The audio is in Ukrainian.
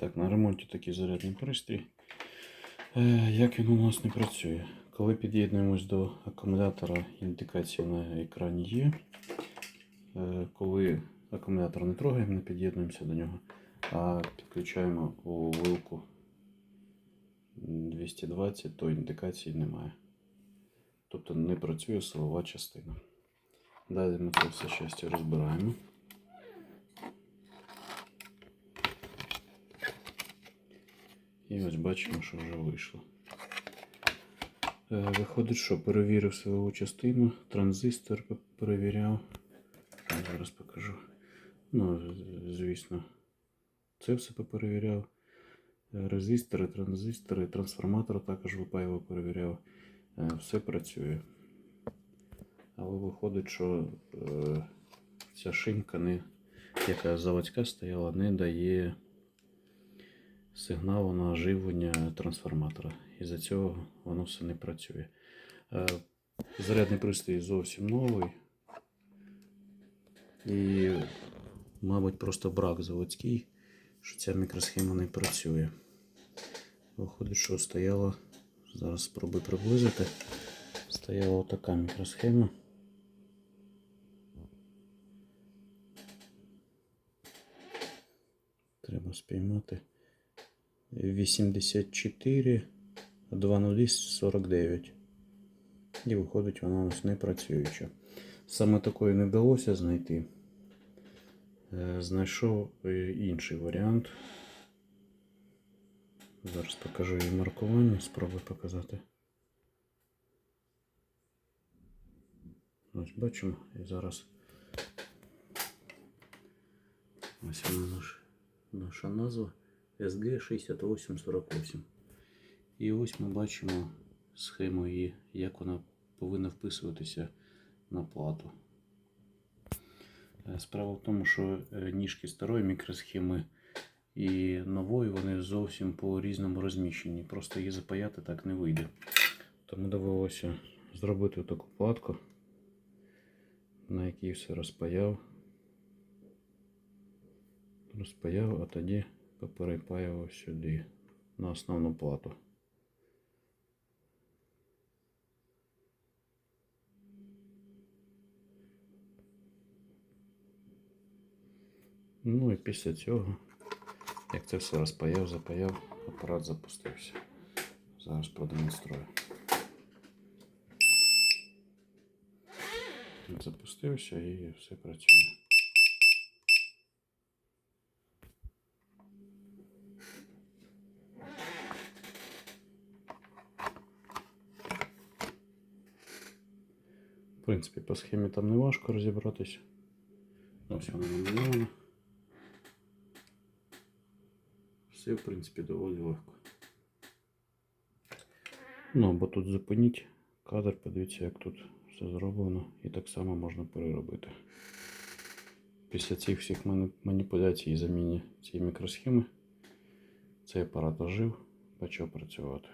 Так, на ремонті такий зарядний пристрій. Е, Як він у нас не працює? Коли під'єднуємось до акумулятора, індикація на екрані є. Е, Коли акумулятор не трогаємо, не під'єднуємося до нього, а підключаємо у вилку 220, то індикації немає. Тобто не працює силова частина. Далі ми це все щастя розбираємо. І ось бачимо, що вже вийшло. Е, Виходить, що перевірив силову частину, транзистор перевіряв. Зараз покажу. Ну, звісно, це все перевіряв. Е, Резистори, транзистори, трансформатор також випаював, перевіряв. Е, Все працює. Але виходить, що ця шинка, не, яка заводська стояла, не дає сигналу на оживлення трансформатора. І за цього воно все не працює. Е, Зарядний пристрій зовсім новий. І, мабуть, просто брак заводський, що ця мікросхема не працює. Виходить, що стояла, зараз спробую приблизити. Стояла така мікросхема. Треба спіймати. 84 2049. І виходить, вона у нас не працююча. Саме такої не вдалося знайти. Е, Знайшов е, інший варіант. Зараз покажу її маркування, спробую показати. Ось бачимо, і зараз ось вона наш, наша назва SG6848. І ось ми бачимо схему її, як вона повинна вписуватися на плату. Е, Справа в тому, що е, ніжки старої мікросхеми і нової вони зовсім по різному розміщенні. Просто її запаяти так не вийде. Тому довелося зробити таку платку, на якій все розпаяв. Розпаяв, а тоді поперепаював сюди на основну плату. Ну і після цього, як це все розпаяв, запаяв, апарат запустився. Зараз продемонструю. Запустився і все працює. В принципі, по схемі там не важко розібратися. Ось вона намальована. Все, в принципі, доволі легко. Ну, або тут зупиніть кадр, подивіться, як тут все зроблено. І так само можна переробити. Після цих всіх маніпуляцій і заміні цієї мікросхеми цей апарат ожив, почав працювати.